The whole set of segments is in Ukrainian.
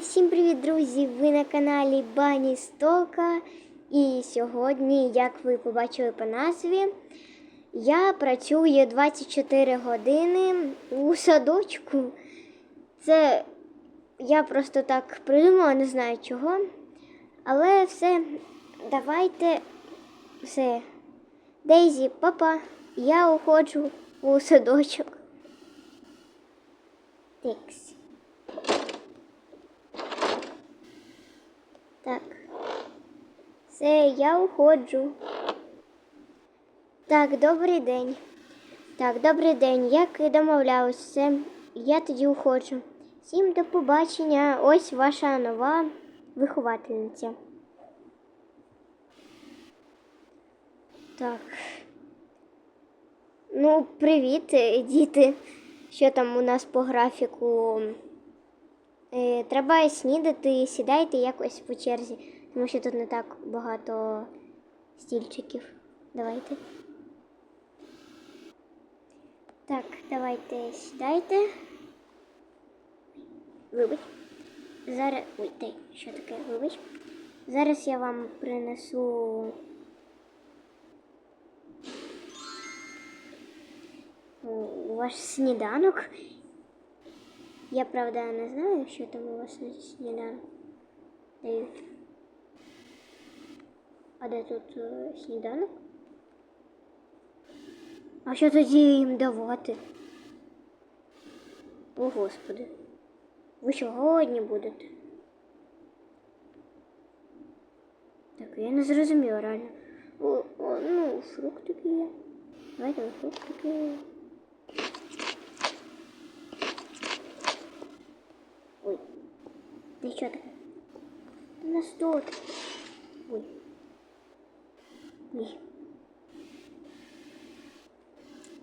Всім привіт, друзі! Ви на каналі Бані Стока. І сьогодні, як ви побачили по назві, я працюю 24 години у садочку. Це я просто так придумала, не знаю чого. Але все, давайте все. Дейзі, папа, я уходжу у садочок. Тикс. Так. Все, я уходжу. Так, добрий день. Так, добрий день. Як і домовлялось, все, я тоді уходжу. Всім до побачення. Ось ваша нова виховательниця. Так. Ну, привіт, діти. Що там у нас по графіку? Е, треба снідати, сідайте якось по черзі, тому що тут не так багато стільчиків. Давайте. Так, давайте сідайте. Вибач. Зараз. Ой, дай, що таке? Вибач. Зараз я вам принесу. Ваш сніданок. Я правда не знаю, що там у вас на сніданок дають. А де тут е, сніданок? А що тоді їм давати? О, Господи. Ви що голодні будете? Так, я не зрозуміла реально. О, о, ну, фруктики є. Давайте фруктики. Ты що такое? У нас тут. Ой. Ні.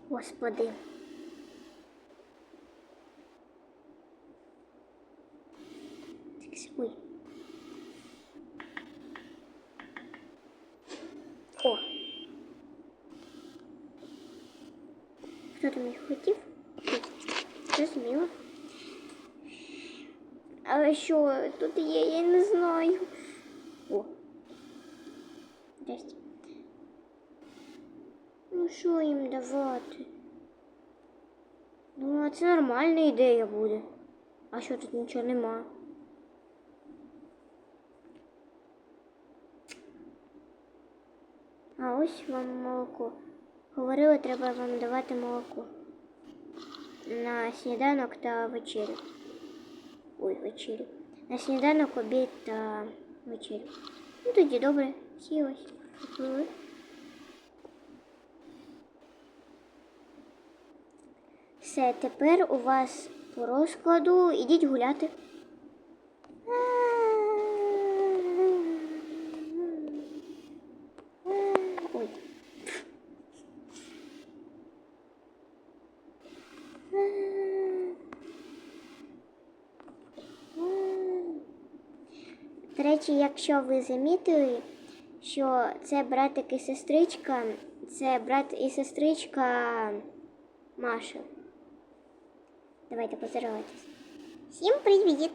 Господи. Але що тут є, я не знаю. О. Здрасте. Ну що їм давати? Ну, а це нормальна ідея буде. А що тут нічого нема? А ось вам молоко. Говорили, треба вам давати молоко. На сніданок та вечерю. Ой, вечерю. На сніданок, обід та вечерю. Ну тоді добре, всі ось. Все, тепер у вас по розкладу ідіть гуляти. Ой. До речі, якщо ви замітили, що це братик і сестричка, це брат і сестричка Маша. Давайте поздоровайтесь. Всім привіт!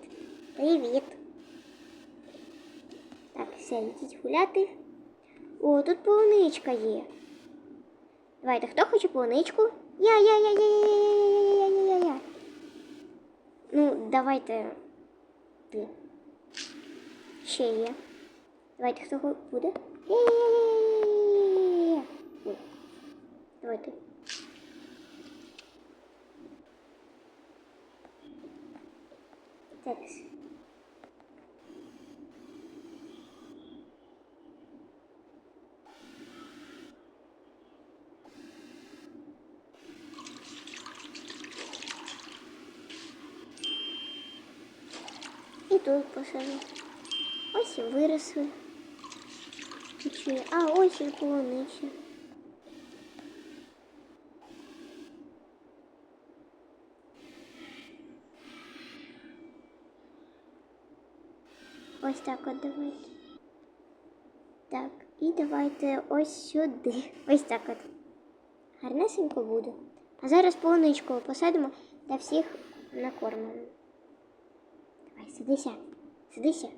Привіт! Так, все, йдіть гуляти. О, тут полуничка є. Давайте, хто хоче полуничку? Я, я, я, я, я, я, я, я, я, я, я. Ну, давайте. Ти. Ще є. Давайте, хто буде? Ой. Давайте. Так. І тут посажу. Ось і виросли. А, ось і полуниця. Ось так от давайте. Так, і давайте ось сюди. Ось так от. Гарнесенько буде. А зараз полуничку посадимо та всіх накормимо. Давай, сидися. Сидися.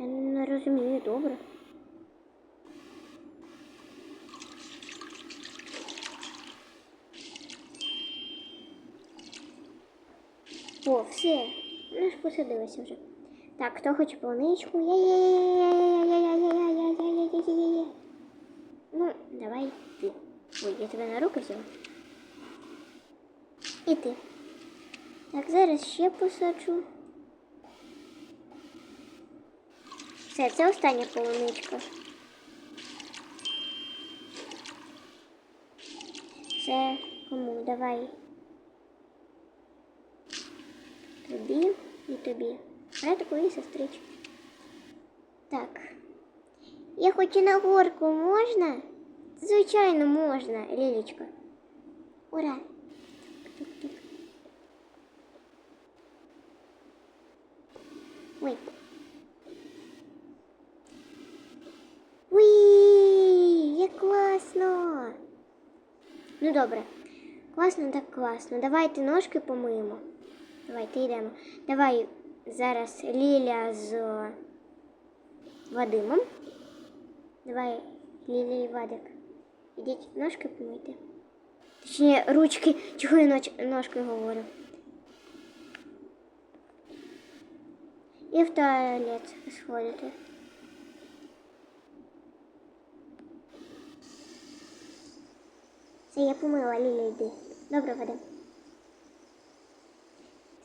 Я не розумію, добре. О, все. Ну ж посадилися вже. Так, хто хоче полуничку? Я-я-я-я-я-я-я-я-я-я-я-я-я-я. Ну, давай ти. Ой, я тебе на руку взяла. І ти. Так, зараз ще посаджу. Все, це остання полуничка. Все, кому? Давай. Тобі і тобі. Братику і сестричку. Так. Я хочу на горку, можна? Звичайно, можна, Лілічка. Ура! Тук-тук. Ой. Уї, як класно! Ну добре. Класно, так класно. Давайте ножки помиємо. Давайте йдемо. Давай зараз Ліля з Вадимом. Давай, Ліля і Вадик. Ідіть ножки помийте. Точніше, ручки, чого я ножки говорю. І в туалет сходити. Все, я помила, Ліля, йди. Добре, Вадим.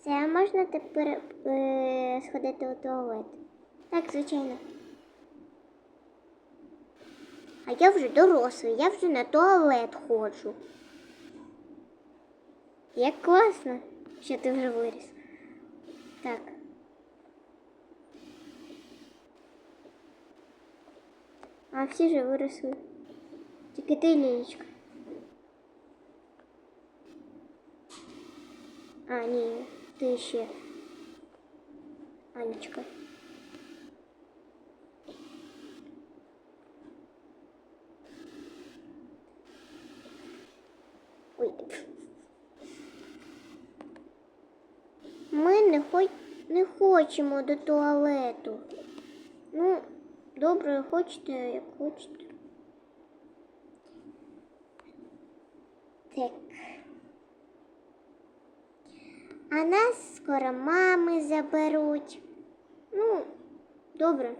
Все, а можна тепер е, сходити у туалет? Так, звичайно. А я вже дорослий, я вже на туалет ходжу. Як класно, що ти вже виріс. Так. А всі ж виросли. Тільки ти, Лілічка. А, ні, ти ще. Анечка. Ой. Ми не, хоч... не хочемо до туалету. Ну, добре, хочете, як хочете. Так. А нас скоро мами заберуть. Ну, добре.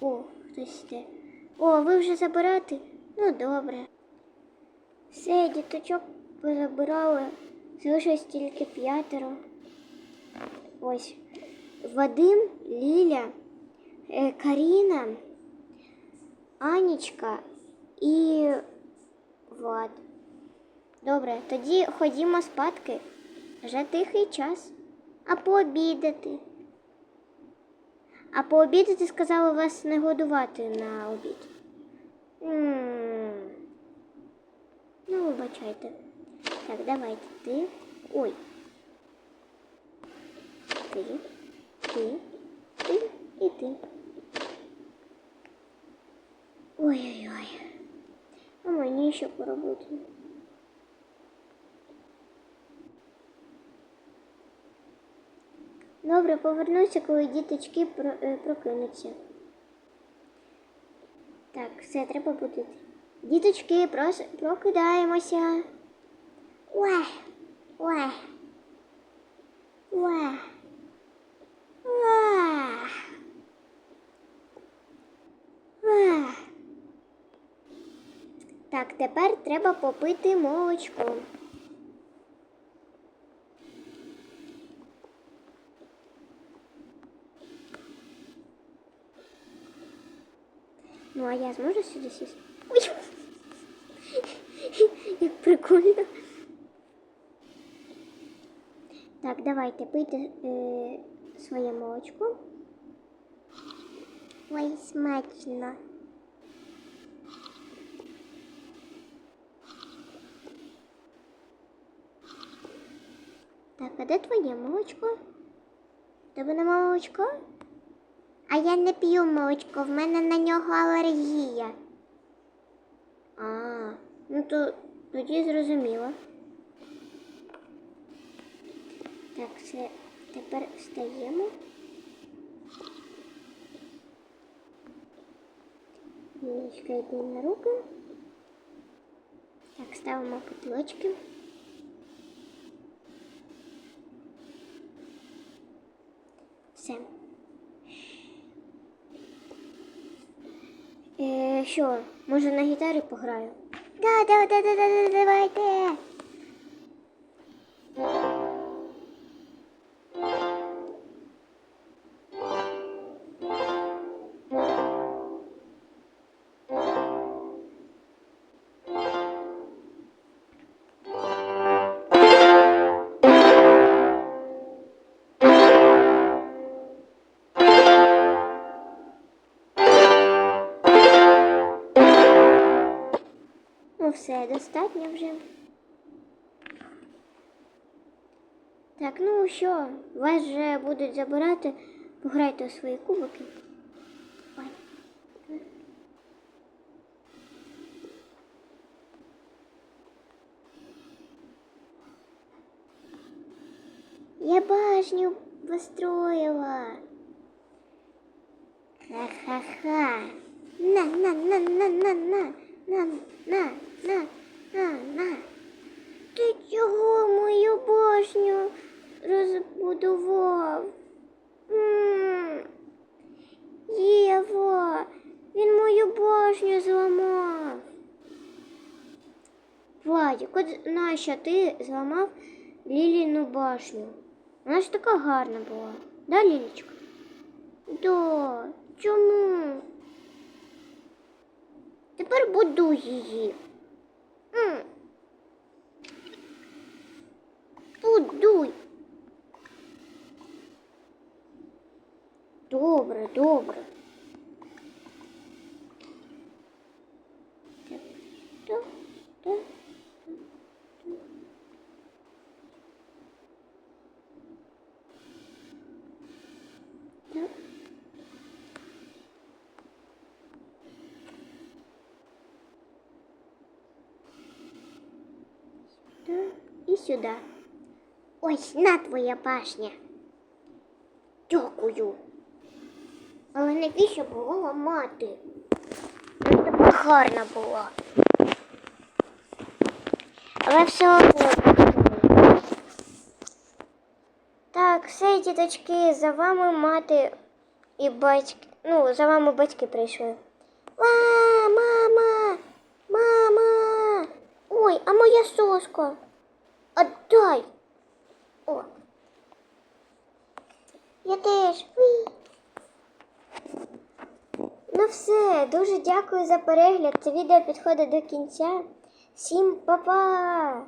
О, хтось йде. О, ви вже забирати? Ну, добре. Все, діточок позабирали. Залишилось тільки п'ятеро. Ось. Вадим, Ліля, е, Каріна, Анічка і Влад. Добре, тоді ходімо спадки. Вже тихий час. А пообідати. А пообідати сказали вас не годувати на обід. м Ну, вибачайте. Так, давайте ти. Ой. Ти, ти, ти і ти. Ой-ой-ой. А мені що поробити? Добре, повернуся, коли діточки е, прокинуться. Так, все, треба будити. Діточки, прос, прокидаємося. Уе, уе. Уе. Так, тепер треба попити молочко. Я зможу сюди сісти? Як прикольно. Так, давайте пийте е, своє молочко. Ой, смачно. Так, а де твоє молочко? Тебе нема молочка? А я не п'ю молочко, в мене на нього алергія. А, ну то тоді зрозуміло. Так, все, тепер встаємо. Мілочка йде на руки. Так, ставимо потилочки. Все. Е, що, може на гітарі пограю? Да, да, да, да, да, да, давайте. Все, достатньо вже. Так, ну що, вас вже будуть забирати. Пограйте у свої кубики. Я башню построила. Ха-ха-ха. На, на, на, на, на. Ти чого мою башню розбудував? М -м. Єва, він мою башню зламав. Владик, от наша ти зламав Ліліну башню? Вона ж така гарна була, да, Лілічка? Да, чому? Тепер буду її. Тут дуй. І сюди. Ось на твоя башня. Дякую. Але навіщо було ламати? Ну, тебе гарна була. Але все одно. Так, все, діточки, за вами мати і батьки. Ну, за вами батьки прийшли. Ва, мама! Мама! Ой, а моя соска? Отдай! О. Я теж. Ну все, дуже дякую за перегляд. Це відео підходить до кінця. Всім па-па!